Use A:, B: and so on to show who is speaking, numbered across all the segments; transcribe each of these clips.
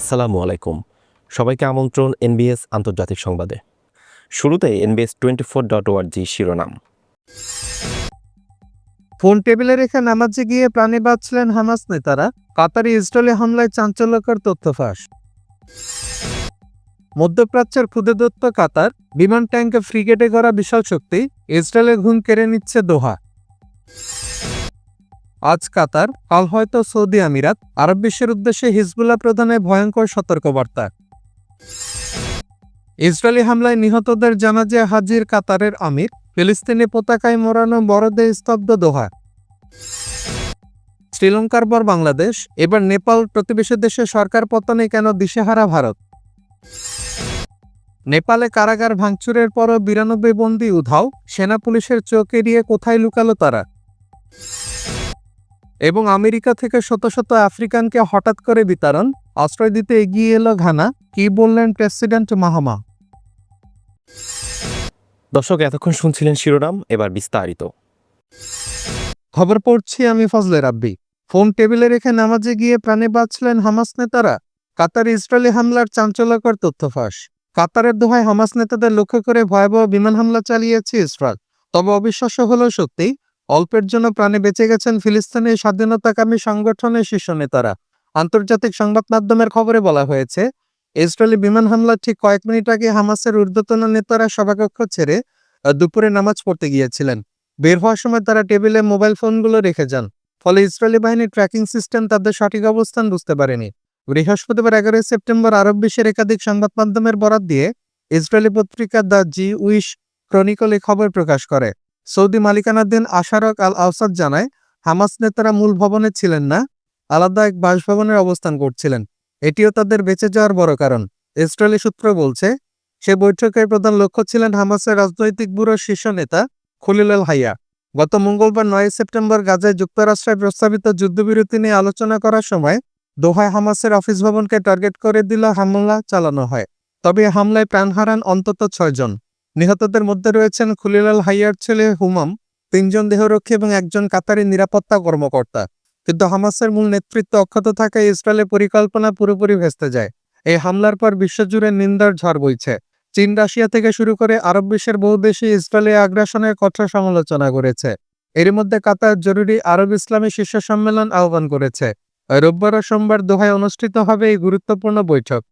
A: আসসালামু আলাইকুম। সবাইকে আমন্ত্রণ এনবিএস আন্তর্জাতিক সংবাদে। শুরুতে এনবিএস টোয়েন্টি ফোর ডট ওয়ার্জি শিরোনাম।
B: ফোন টেবিলে রেখে নামাজে গিয়ে প্রাণে বাঁচলেন হামাস নেতারা। কাতারি ইসরায়েলি হামলায় চাঞ্চল্যকর তথ্য ফাঁস। মধ্যপ্রাচ্যের ক্ষুদেদত্ত কাতার, বিমান ট্যাঙ্কে ফ্রিগেটে করা বিশাল শক্তি, ইসরায়েলের ঘুম কেড়ে নিচ্ছে দোহা। আজ কাতার, কাল হয়তো সৌদি আমিরাত, আরব বিশ্বের উদ্দেশ্যে হিজবুল্লাহ প্রধানের ভয়ঙ্কর সতর্কবার্তা। ইসরায়েলি হামলায় নিহতদের জানাজে হাজির কাতারের আমির, ফিলিস্তিনি পতাকায় মোড়ানো বড়দে স্তব্ধ দোহা। শ্রীলঙ্কার পর বাংলাদেশ, এবার নেপাল প্রতিবেশী দেশে সরকার পতনে কেন দিশেহারা ভারত? নেপালে কারাগার ভাঙচুরের পরও বিরানব্বই বন্দী উধাও, সেনা পুলিশের চোখ এড়িয়ে কোথায় লুকালো তারা? এবং আমেরিকা থেকে শত শত আফ্রিকানকে হঠাৎ করে বিতরণ আশ্রয় দিতে এগিয়ে এলো ঘানা কি বললেন প্রেসিডেন্ট মাহমা?
A: দর্শক এতক্ষণ শুনছিলেন শিরোনাম এবার বিস্তারিত।
B: খবর পড়ছি আমি ফজলে রাব্বি। ফোন টেবিলে রেখে নামাজে গিয়ে প্রাণে বাঁচলেন হামাস নেতারা। কাতার ইসরায়েলি হামলার চাঞ্চল্যকর তথ্য ফাঁস। কাতারের দোহায় হামাস নেতাদের লক্ষ্য করে ভয়াবহ বিমান হামলা চালিয়েছে ইসরায়েল। তবে অবিশ্বাস্য হলেও সত্যি অল্পের জন্য প্রাণে বেঁচে গেছেন ফিলিস্তিনের স্বাধীনতাকামী সংগঠনের শীর্ষ নেতারা। আন্তর্জাতিক সংবাদ মাধ্যমের খবরে বলা হয়েছে, ইসরায়েলি বিমান হামলার ঠিক কয়েক মিনিট আগে হামাসের ঊর্ধ্বতন নেতারা সভাকক্ষ ছেড়ে দুপুরে নামাজ পড়তে গিয়েছিলেন। বের হওয়ার সময় তারা টেবিলে মোবাইল ফোনগুলো রেখে যান, ফলে ইসরায়েলি বাহিনীর ট্র্যাকিং সিস্টেম তাদের সঠিক অবস্থান বুঝতে পারেনি। বৃহস্পতিবার এগারোই সেপ্টেম্বর আরব বিশ্বের একাধিক সংবাদ মাধ্যমের বরাত দিয়ে ইসরায়েলি পত্রিকা দ্য জি উইশ ক্রনিকল এই খবর প্রকাশ করে। সৌদি মালিকানাধীন আশারক আল আওসাদ জানায়, হামাস নেতারা মূল ভবনে ছিলেন না, আলাদা এক বাসভবনের অবস্থান করছিলেন। এটিও তাদের বেঁচে যাওয়ার বড় কারণ। ইসরায়েলি সূত্র বলছে, সে বৈঠকের প্রধান লক্ষ্য ছিলেন হামাসের রাজনৈতিক ব্যুরোর শীর্ষ নেতা খলিল আল হাইয়া। গত মঙ্গলবার নয় সেপ্টেম্বর গাজায় যুক্তরাষ্ট্রের প্রস্তাবিত যুদ্ধবিরতি নিয়ে আলোচনা করার সময় দোহায় হামাসের অফিস ভবনকে টার্গেট করে দিল হামলা চালানো হয়। তবে হামলায় প্রাণ হারান অন্তত ছয়জন। নিহতদের মধ্যে রয়েছেন খুলিলাল হাইয়ার ছেলে হুমাম, তিনজন দেহরক্ষী এবং একজন কাতারি নিরাপত্তা কর্মকর্তা। কিন্তু হামাসের মূল নেতৃত্ব অক্ষত থাকায় ইসরায়েলের পরিকল্পনা পুরোপুরি ভেস্তে যায়। এই হামলার পর বিশ্বজুড়ে নিন্দার ঝড় বইছে। চীন, রাশিয়া থেকে শুরু করে আরব বিশ্বের বহু দেশই ইসরায়েলের আগ্রাসনের কঠোর সমালোচনা করেছে। এর মধ্যে কাতার জরুরি আরব ইসলামী শীর্ষ সম্মেলন আহ্বান করেছে। রোববার ও সোমবার দোহায় অনুষ্ঠিত হবে এই গুরুত্বপূর্ণ বৈঠক।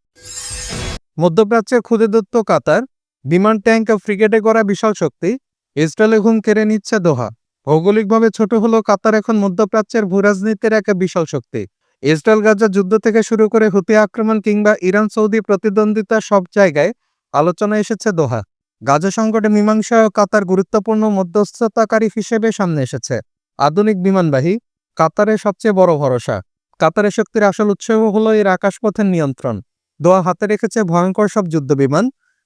B: মধ্যপ্রাচ্যের ক্ষুদেদত্ত কাতার বিমান ট্যাঙ্ক ফ্রিগেটে করা বিশাল শক্তি। ইসরায়েলে ঘুম কেড়ে নিচ্ছে দোহা। ভৌগোলিকভাবে ছোট হলেও কাতার এখন মধ্যপ্রাচ্যের ভূরাজনীতির এক বিশাল শক্তি। ইসরায়েল গাজা যুদ্ধ থেকে শুরু করে হুতি আক্রমণ কিংবা ইরান সৌদি প্রতিদ্বন্দ্বিতা সব জায়গায় আলোচনা এসেছে দোহা। গাজা সংকটে মীমাংসা ও কাতার গুরুত্বপূর্ণ মধ্যস্থতাকারী হিসেবে সামনে এসেছে। আধুনিক বিমানবাহী কাতারের সবচেয়ে বড় ভরসা। কাতারের শক্তির আসল উৎস হলো এর আকাশপথের নিয়ন্ত্রণ। দোয়া হাতে রেখেছে ভয়ঙ্কর সব যুদ্ধ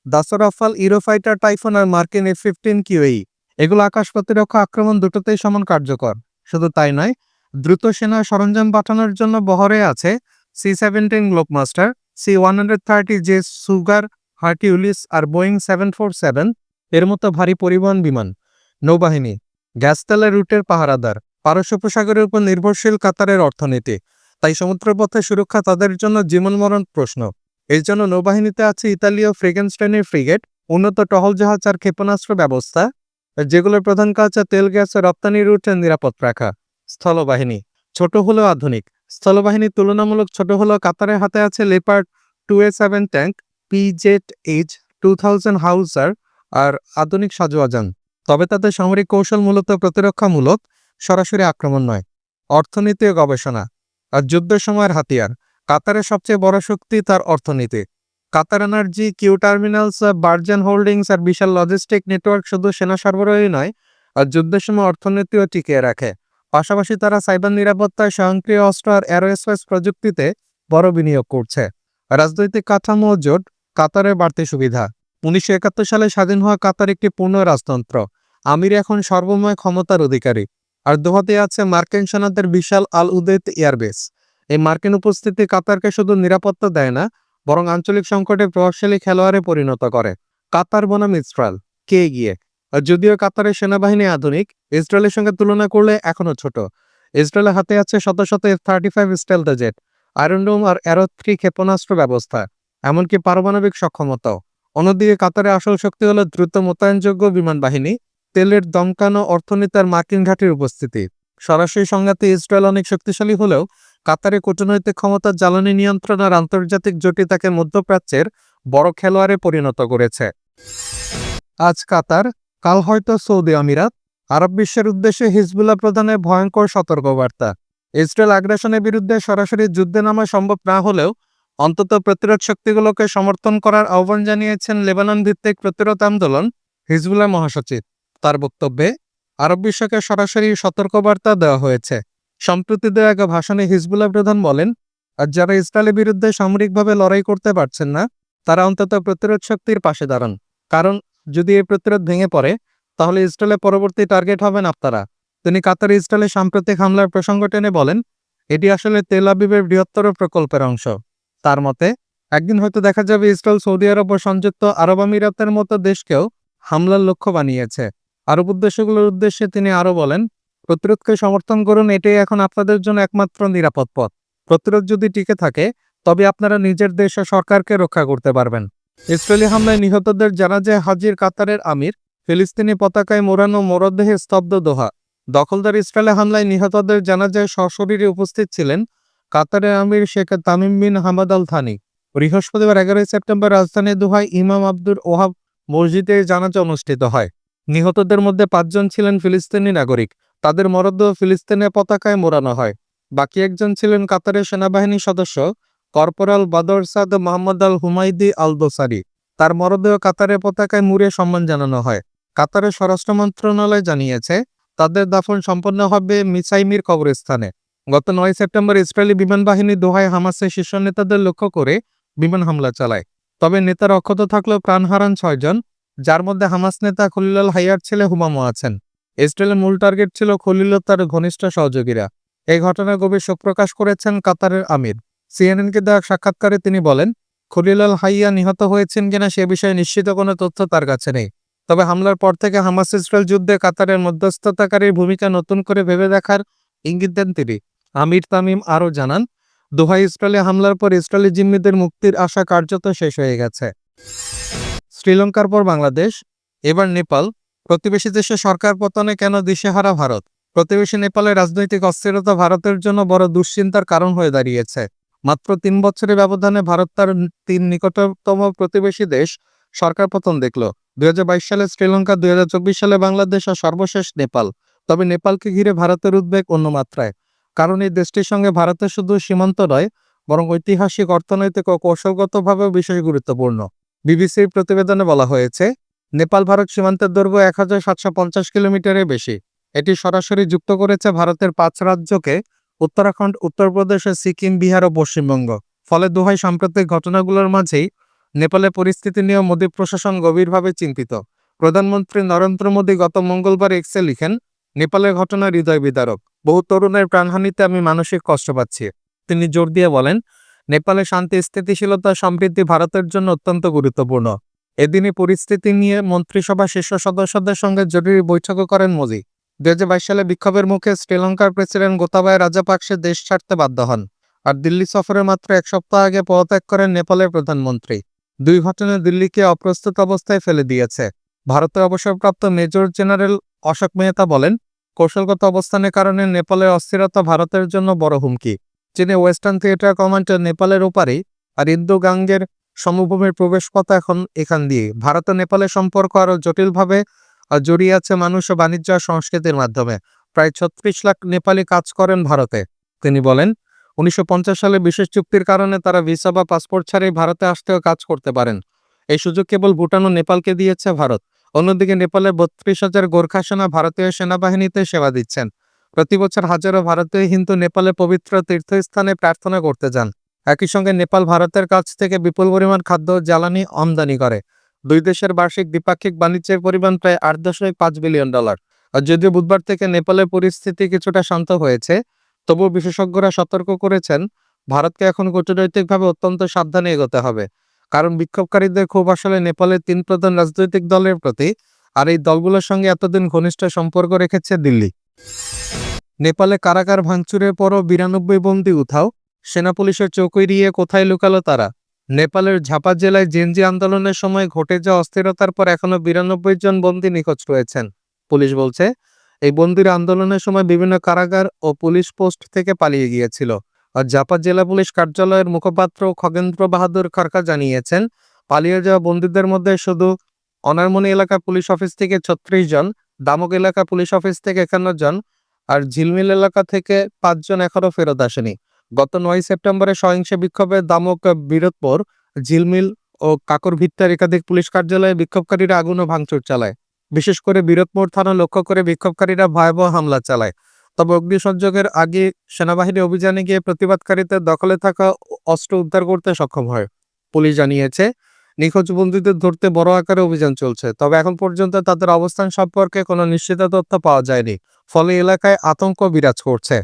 B: বিমান দাসর আফাল ইউরোফাইটার টাইফুন আর মার্কিন এফ ফিফটিন কিউই এগুলো আকাশ প্রতিরক্ষা আক্রমণ দুটোতেই সমান কার্যকর। শুধু তাই নয়, দ্রুত সেনা সরঞ্জাম পাঠানোর জন্য বহরে আছে C seventeen Globemaster, C one hundred thirty J super Hercules আর বোয়িং সেভেন ফোর সেভেন, এর মতো ভারী পরিবহন বিমান, নৌবাহিনী, গ্যাস তেলের রুটের পাহারাদার, পারস্য উপসাগরের উপর নির্ভরশীল কাতারের অর্থনীতি। তাই সমুদ্রপথে সুরক্ষা তাদের জন্য জীবনমরণ প্রশ্ন। এর জন্য নৌবাহিনীতে আছে ইতালীয় ফ্রিগেনস্টাইনের ফ্রিগেট, উন্নত টহল জাহাজ আর ক্ষেপণাস্ত্র ব্যবস্থা, যেগুলোর প্রধান কাজ তেল, গ্যাস রপ্তানি রুটে নিরাপদ রাখা। স্থলবাহিনী ছোট হলেও আধুনিক। স্থলবাহিনী তুলনামূলক ছোট হলেও কাতারের হাতে আছে Leopard two A seven tank PZ H two thousand howitzer আর আধুনিক সাজোয়াজান। তবে তাদের সামরিক কৌশল মূলত প্রতিরক্ষামূলক, সরাসরি আক্রমণ নয়। অর্থনীতি ও গবেষণা আর যুদ্ধের সময়ের হাতিয়ার। কাতারের সবচেয়ে বড় শক্তি তার অর্থনীতি। Qatar energy, Q terminals, Barzan holdings আর বিশাল লজিস্টিক নেটওয়ার্ক শুধু সেনা সরবরাহই নয়, আর যুদ্ধের সময় অর্থনীতিও টিকিয়ে রাখে। পাশাপাশি তারা সাইবার নিরাপত্তায় স্বয়ংক্রিয় অস্ত্র আর অ্যারোস্পেস প্রযুক্তিতে বড় বিনিয়োগ করছে। রাজনৈতিক কাঠামো জোট কাতারের বাড়তি সুবিধা। উনিশশো একাত্তর সালে স্বাধীন হওয়া কাতার একটি পূর্ণ রাজতন্ত্র। আমির এখন সর্বময় ক্ষমতার অধিকারী। আর দোহাতে আছে মার্কিন সেনাদের বিশাল আল উদেত এয়ারবেস। এই মার্কিন উপস্থিতি কাতারকে শুধু নিরাপত্তা দেয় না, বরং আঞ্চলিক সংকটে প্রভাবশালী খেলোয়াড়ে পরিণত করে। কাতার বনাম ইসরায়েল। কে গিয়ে যদিও কাতারের সেনাবাহিনী আধুনিক, ইসরায়েলের সঙ্গে তুলনা করলে এখনও ছোট। ইসরায়েলের হাতে আছে শত শত thirty five stealth jet Iron Dome আর অ্যারো থ্রি ক্ষেপণাস্ত্র ব্যবস্থা, এমনকি পারমাণবিক সক্ষমতাও। অন্যদিকে কাতারে আসল শক্তি হলো দ্রুত মোতায়েনযোগ্য বিমান বাহিনী তেলের দমকানো অর্থনীতি আর মার্কিন ঘাটির উপস্থিতি। সরাসরি সংঘাতে ইসরায়েল অনেক শক্তিশালী হলেও কাতারে কূটনৈতিক ক্ষমতা জ্বালানি নিয়ন্ত্রণ আর আন্তর্জাতিক জোটই তাকে মধ্যপ্রাচ্যের বড় খেলোয়াড়ে পরিণত করেছে। আজ কাতার, কাল হয়তো সৌদি আমিরাত, আরব বিশ্বের উদ্দেশ্যে হিজবুল্লাহ প্রধানের ভয়ঙ্কর সতর্কবার্তা। ইসরায়েল আগ্রাসনের বিরুদ্ধে সরাসরি যুদ্ধে নামা সম্ভব না হলেও অন্তত প্রতিরোধ শক্তিগুলোকে সমর্থন করার আহ্বান জানিয়েছেন লেবানন ভিত্তিক প্রতিরোধ আন্দোলন হিজবুল্লাহ মহাসচিব। তার বক্তব্যে, আরব বিশ্বকে সরাসরি সতর্কবার্তা দেওয়া হয়েছে। সম্প্রতি দেওয়া এক ভাষণে হিজবুল্লাহ প্রধান বলেন, আর যারা ইসরায়েলের বিরুদ্ধে সামরিকভাবে লড়াই করতে পারছেন না, তারা অন্তত প্রতিরোধ শক্তির পাশে দাঁড়ান। কারণ যদি এই প্রতিরোধ ভেঙে পড়ে, তাহলে ইসরায়েলের পরবর্তী টার্গেট হবেন আপনারা। তিনি কাতার ইসরায়েলের সাম্প্রতিক হামলার প্রসঙ্গ টেনে বলেন, এটি আসলে তেল আবিবের বৃহত্তর প্রকল্পের অংশ। তার মতে, একদিন হয়তো দেখা যাবে ইসরায়েল সৌদি আরব ও সংযুক্ত আরব আমিরাতের মতো দেশকেও হামলার লক্ষ্য বানিয়েছে। আরব উদ্দেশ্যগুলোর উদ্দেশ্যে তিনি আরও বলেন প্রতিরোধকে সমর্থন করুন, এটাই এখন আপনাদের জন্য একমাত্র নিরাপদ পথ। প্রতিরোধ যদি টিকে থাকে, তবে আপনারা নিজের দেশ ও সরকারকে রক্ষা করতে পারবেন। ইসরায়েলি হামলায় নিহতদের জানাজায় হাজির কাতারের আমির, ফিলিস্তিনি পতাকায় মোড়ানো মরদেহে স্তব্ধ দোহা। দখলদার ইসরায়েলি হামলায় নিহতদের জানাজায় সশরীরে উপস্থিত ছিলেন কাতারের আমির Sheikh Tamim bin Hamad Al Thani বৃহস্পতিবার এগারোই সেপ্টেম্বর রাজধানী দোহায় ইমাম আব্দুর ওহাব মসজিদে জানাজা অনুষ্ঠিত হয়। নিহতদের মধ্যে পাঁচজন ছিলেন ফিলিস্তিনি নাগরিক। তাদের মরদেহ ফিলিস্তিনের পতাকায় মোড়ানো হয়। বাকি একজন ছিলেন কাতারের সেনাবাহিনী সদস্য, কর্পোরাল বাদর সাদ মোহাম্মদ আল হুমাইদি আল দোসারি। তার মরদেহ কাতারের পতাকায় মুড়ে সম্মান জানানো হয়। কাতারের স্বরাষ্ট্র মন্ত্রণালয় জানিয়েছে, তাদের দাফন সম্পন্ন হবে মিসাইমির কবরস্থানে। গত নয় সেপ্টেম্বর ইসরায়েলি বিমান বাহিনী দোহায় হামাসের শীর্ষ নেতাদের লক্ষ্য করে বিমান হামলা চালায়। তবে নেতার অক্ষত থাকলেও প্রাণ হারান ছয়জন, যার মধ্যে হামাস নেতা খলিলাল হাইয়ার ছেলে হুমামো আছেন। ইসরায়েলের মূল টার্গেট ছিল খলিল তার ঘনিষ্ঠ সহযোগীরা। এই ঘটনায় গভীর শোক প্রকাশ করেছেন কাতারের আমির। সিএনএনকে দেওয়া সাক্ষাৎকারে তিনি বলেন খলিলাল হাইয়া নিহত হয়েছেন কিনা সে বিষয়ে নিশ্চিত কোনো তথ্য তার কাছে নেই। তবে হামলার পর থেকে হামাস ইসরায়েল যুদ্ধে কাতারের মধ্যস্থতাকারীর ভূমিকা নতুন করে ভেবে দেখার ইঙ্গিত দেন তিনি। আমির তামিম আরও জানান দোহাই ইসরায়েলে হামলার পর ইসরায়েলি জিম্মিদের মুক্তির আশা কার্যত শেষ হয়ে গেছে। শ্রীলঙ্কার পর বাংলাদেশ, এবার নেপাল প্রতিবেশী দেশে সরকার পতনে কেন দিশেহারা ভারত? প্রতিবেশী নেপালের রাজনৈতিক অস্থিরতা ভারতের জন্য বড় দুশ্চিন্তার কারণ হয়ে দাঁড়িয়েছে। মাত্র তিন বছরের ব্যবধানে ভারত তার তিন নিকটতম প্রতিবেশী দেশ সরকার পতন দেখল। দুই সালে শ্রীলঙ্কা, দুই সালে বাংলাদেশ আর সর্বশেষ নেপাল। তবে নেপালকে ঘিরে ভারতের উদ্বেগ অন্য মাত্রায়। কারণ এই দেশটির সঙ্গে ভারতের শুধু সীমান্ত নয়, বরং ঐতিহাসিক, অর্থনৈতিক ও কৌশলগতভাবেও বিশেষ গুরুত্বপূর্ণ। বিবিসির প্রতিবেদনে বলা হয়েছে নেপাল ভারত সীমান্তের দৈর্ঘ্য এক হাজার সাতশো পঞ্চাশ কিলোমিটারের বেশি। এটি সরাসরি যুক্ত করেছে ভারতের পাঁচ রাজ্যকে উত্তরাখণ্ড, উত্তরপ্রদেশ ও সিকিম, বিহার ও পশ্চিমবঙ্গ। ফলে দুহাই সাম্প্রতিক ঘটনাগুলোর মাঝেই নেপালের পরিস্থিতি নিয়ে মোদী প্রশাসন গভীরভাবে চিন্তিত। প্রধানমন্ত্রী নরেন্দ্র মোদী গত মঙ্গলবার এক্সে লিখেন, নেপালের ঘটনা হৃদয় বিদারক। বহু তরুণের প্রাণহানিতে আমি মানসিক কষ্ট পাচ্ছি। তিনি জোর দিয়ে বলেন, নেপালে শান্তি, স্থিতিশীলতা, সমৃদ্ধি ভারতের জন্য অত্যন্ত গুরুত্বপূর্ণ। এদিনই পরিস্থিতি নিয়ে মন্ত্রিসভা শীর্ষ সদস্যদের সঙ্গে জরুরি বৈঠকও করেন মোদী। বাইশ সালে বিক্ষোভের মুখে শ্রীলঙ্কার প্রেসিডেন্ট গোতাবায় রাজাপাকসে দেশ ছাড়তে বাধ্য হন আর দিল্লি সফরে মাত্র এক সপ্তাহ আগে পদত্যাগ করেন নেপালের প্রধানমন্ত্রী। দুই ঘটনা দিল্লিকে অপ্রস্তুত অবস্থায় ফেলে দিয়েছে। ভারতের অবসরপ্রাপ্ত মেজর জেনারেল অশোক মেহতা বলেন, কৌশলগত অবস্থানের কারণে নেপালের অস্থিরতা ভারতের জন্য বড় হুমকি। চীনে ওয়েস্টার্ন থিয়েটার কমান্ডার নেপালের ওপারেই আর ইন্দো গাঙ্গের সমভূমির প্রবেশপথ এখন এখান দিয়ে। ভারত ও নেপালের সম্পর্ক আরও জটিলভাবে জড়িয়ে আছে মানুষ ও বাণিজ্য সংস্কৃতির মাধ্যমে। প্রায় ছত্রিশ লাখ নেপালি কাজ করেন ভারতে। তিনি বলেন, উনিশশো পঞ্চাশ সালে বিশেষ চুক্তির কারণে তারা ভিসা বা পাসপোর্ট ছাড়াই ভারতে আসতেও কাজ করতে পারেন। এই সুযোগ কেবল ভুটান ও নেপালকে দিয়েছে ভারত। অন্যদিকে নেপালের বত্রিশ হাজার গোর্খা সেনা ভারতীয় সেনাবাহিনীতে সেবা দিচ্ছেন। প্রতি বছর হাজারো ভারতীয় হিন্দু নেপালে পবিত্র তীর্থস্থানে প্রার্থনা করতে যান। একই সঙ্গে নেপাল ভারতের কাছ থেকে বিপুল পরিমাণ খাদ্য জ্বালানি আমদানি করে। দুই দেশের বার্ষিক দ্বিপাক্ষিক বাণিজ্যের পরিমাণ প্রায় আট দশমিক পাঁচ বিলিয়ন ডলার। আর যদিও বুধবার থেকে নেপালের পরিস্থিতি কিছুটা শান্ত হয়েছে তবুও বিশেষজ্ঞরা সতর্ক করেছেন, ভারতকে এখন কূটনৈতিকভাবে অত্যন্ত সাবধানে এগোতে হবে। কারণ বিক্ষোভকারীদের খুব আসলে নেপালের তিন প্রধান রাজনৈতিক দলের প্রতি, আর এই দলগুলোর সঙ্গে এতদিন ঘনিষ্ঠ সম্পর্ক রেখেছে দিল্লি। নেপালে কারাগার ভাঙচুরের পরও বিরানব্বই বন্দী উঠাও সেনা পুলিশের চোখ এড়িয়ে কোথায় লুকালো তারা? নেপালের ঝাপা জেলায় জেনজি আন্দোলনের সময় ঘটে যাওয়া অস্থিরতার পর এখনও বিরানব্বই জন বন্দী নিখোঁজ রয়েছেন। পুলিশ বলছে, এই বন্দিরা আন্দোলনের সময় বিভিন্ন কারাগার ও পুলিশ পোস্ট থেকে পালিয়ে গিয়েছিল। আর জাপা জেলা পুলিশ কার্যালয়ের মুখপাত্র খগেন্দ্র বাহাদুর খড়কা জানিয়েছেন, পালিয়ে যাওয়া বন্দীদের মধ্যে শুধু অনারমনি এলাকা পুলিশ অফিস থেকে ছত্রিশ জন, দামক এলাকা পুলিশ অফিস থেকে একান্ন জন, আর ঝিলমিল এলাকা থেকে পাঁচজন এখনও ফেরত আসেনি। গত নয় সেপ্টেম্বরে সহিংসে বিক্ষোভে দামক বীরতপুর ঝিলমিল ও কাকর ভিত্তার একাধিক পুলিশ কার্যালয়ে বিক্ষোভকারীরা আগুন ও ভাঙচুর চালায়। বিশেষ করে বীরতপুর থানা লক্ষ্য করে বিক্ষোভকারীরা ভয়াবহ হামলা চালায়। তবে অগ্নিসংযোগের আগে সেনাবাহিনী অভিযানে গিয়ে প্রতিবাদকারীদের দখলে থাকা অস্ত্র উদ্ধার করতে সক্ষম হয়। পুলিশ জানিয়েছে, নিখোঁজ বন্দীদের ধরতে বড় আকারে অভিযান চলছে, তবে এখন পর্যন্ত তাদের অবস্থান সম্পর্কে কোনো নিশ্চিত তথ্য পাওয়া যায়নি। ফলে এলাকায় আতঙ্ক বিরাজ করছে।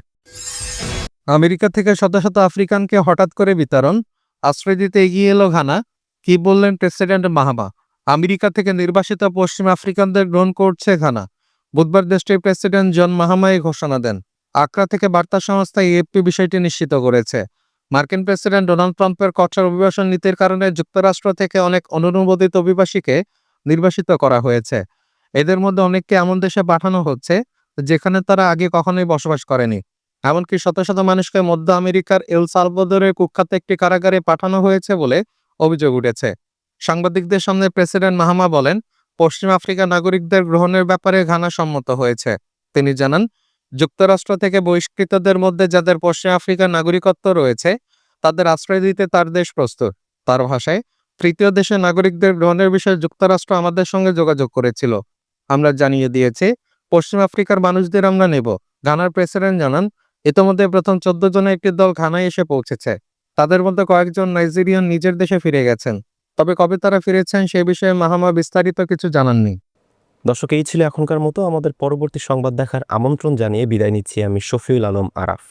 B: আমেরিকা থেকে শত শত আফ্রিকানকে হঠাৎ করে বিতরণ, আশ্রয় দিতে এগিয়ে এলো ঘানা। কি বললেন প্রেসিডেন্ট মাহামা আমেরিকা থেকে নির্বাসিত পশ্চিম আফ্রিকানদের গ্রহণ করছে ঘানা। বুধবার দেশটির প্রেসিডেন্ট জন মাহামা এই ঘোষণা দেন। আকরা থেকে বার্তা সংস্থা এএফপি বিষয়টি নিশ্চিত করেছে। মার্কিন প্রেসিডেন্ট ডোনাল্ড ট্রাম্পের কঠোর অভিবাসন নীতির কারণে যুক্তরাষ্ট্র থেকে অনেক অনুমোদিত অভিবাসীকে নির্বাসিত করা হয়েছে। এদের মধ্যে অনেককে এমন দেশে পাঠানো হচ্ছে, যেখানে তারা আগে কখনোই বসবাস করেনি। এমনকি শত শত মানুষকে মধ্য আমেরিকার এল সালভাদরের কুখ্যাত একটি কারাগারে পাঠানো হয়েছে বলে অভিযোগ উঠেছে। সাংবাদিকদের সামনে প্রেসিডেন্ট মাহামা বলেন, পশ্চিম আফ্রিকা নাগরিকদের গ্রহণের ব্যাপারে ঘানা সম্মত হয়েছে। তিনি জানান, যুক্তরাষ্ট্র থেকে বহিষ্কৃতদের মধ্যে যাদের পশ্চিম আফ্রিকার নাগরিকত্ব রয়েছে, তাদের আশ্রয় দিতে তার দেশ প্রস্তুত। তার ভাষায়, তৃতীয় দেশের নাগরিকদের গ্রহণের বিষয়ে যুক্তরাষ্ট্র আমাদের সঙ্গে যোগাযোগ করেছিল। আমরা জানিয়ে দিয়েছি, পশ্চিম আফ্রিকার মানুষদের আমরা নেব। ঘানার প্রেসিডেন্ট জানান ইতোমধ্যে প্রথম চোদ্দ জনের একটি দল ঘানায় এসে পৌঁছেছে। তাদের মধ্যে কয়েকজন নাইজেরিয়ান নিজের দেশে ফিরে গেছেন। তবে কবে তারা ফিরেছেন সে বিষয়ে মাহামা বিস্তারিত কিছু জানাননি।
A: দর্শক, এই ছিল এখনকার মতো। আমাদের পরবর্তী সংবাদ দেখার আমন্ত্রণ জানিয়ে বিদায় নিচ্ছি আমি শফিউল আলম আরাফ।